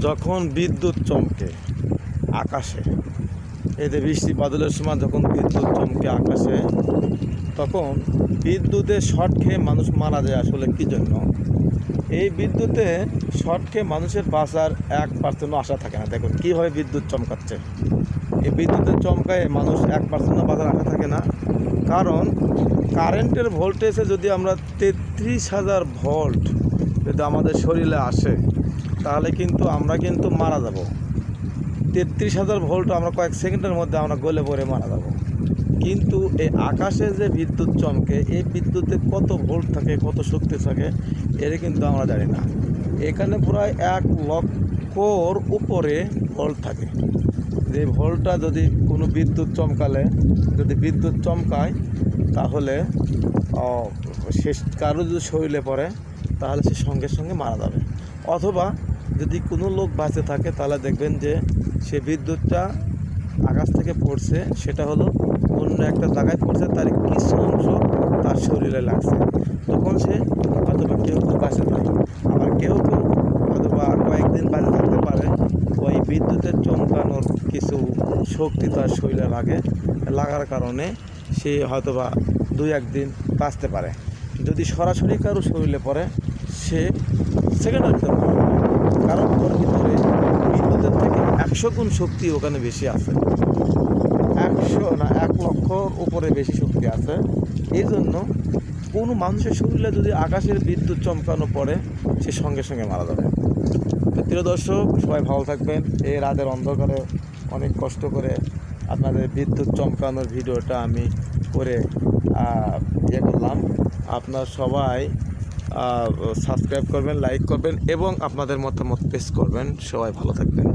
যখন বিদ্যুৎ চমকে আকাশে এতে বৃষ্টি বাদলের সময় যখন বিদ্যুৎ চমকে আকাশে, তখন বিদ্যুতে শর্ট খেয়ে মানুষ মারা যায় আসলে কী জন্য? এই বিদ্যুতে শর্ট খেয়ে মানুষের বাঁচার এক পার্সেন্টও আশা থাকে না। দেখুন, কীভাবে বিদ্যুৎ চমকাচ্ছে? এই বিদ্যুতের চমকায় মানুষ এক পার্সেন্টও বাঁচার আশা থাকে না। কারণ কারেন্টের ভোল্টেজে যদি আমরা তেত্রিশ হাজার ভোল্ট যদি আমাদের শরীরে আসে তাহলে কিন্তু আমরা কিন্তু মারা যাব। তেত্রিশ হাজার ভোল্ট আমরা কয়েক সেকেন্ডের মধ্যে আমরা গলে পড়ে মারা যাব। কিন্তু এই আকাশে যে বিদ্যুৎ চমকে, এই বিদ্যুতে কত ভোল্ট থাকে, কত শক্তি থাকে, এটা কিন্তু আমরা জানি না। এখানে প্রায় এক লক্ষর উপরে ভোল্ট থাকে। যে ভোল্টটা যদি কোনো বিদ্যুৎ চমকালে, যদি বিদ্যুৎ চমকায়, তাহলে সে কারও যদি শরীরে পড়ে, তাহলে সে সঙ্গে সঙ্গে মারা যাবে। অথবা যদি কোনো লোক বাঁচে থাকে, তাহলে দেখবেন যে সে বিদ্যুৎটা আকাশ থেকে পড়ছে, সেটা হলো অন্য একটা জায়গায় পড়ছে, তার কিছু অংশ তার শরীরে লাগছে। তখন সে অথবা কেউ কেউ বাঁচে থাকে আবার কেউ কেউ অথবা কয়েকদিন বাঁচে থাকতে পারে। ওই বিদ্যুতের চমকানোর কিছু শক্তি তার শরীরে লাগে, লাগার কারণে সে হয়তোবা দুই একদিন বাঁচতে পারে। যদি সরাসরি কারও শরীরে পড়ে, সে সেকেন্ড যাবে। কারণ ওর ভিতরে বিদ্যুতের থেকে একশো গুণ শক্তি ওখানে বেশি আছে। একশো না এক লক্ষর উপরে বেশি শক্তি আছে। এই জন্য কোনো মানুষের শরীরে যদি আকাশের বিদ্যুৎ চমকানো পড়ে, সে সঙ্গে সঙ্গে মারা যাবে। প্রিয় দর্শক, সবাই ভালো থাকবেন। এই রাতের অন্ধকারে অনেক কষ্ট করে আপনাদের বিদ্যুৎ চমকানোর ভিডিওটা আমি করে ইয়ে করলাম। আপনার সবাই সাবস্ক্রাইব করবেন লাইক করবেন এবং আপনাদের মতামত পেশ করবেন। সবাই ভালো থাকবেন।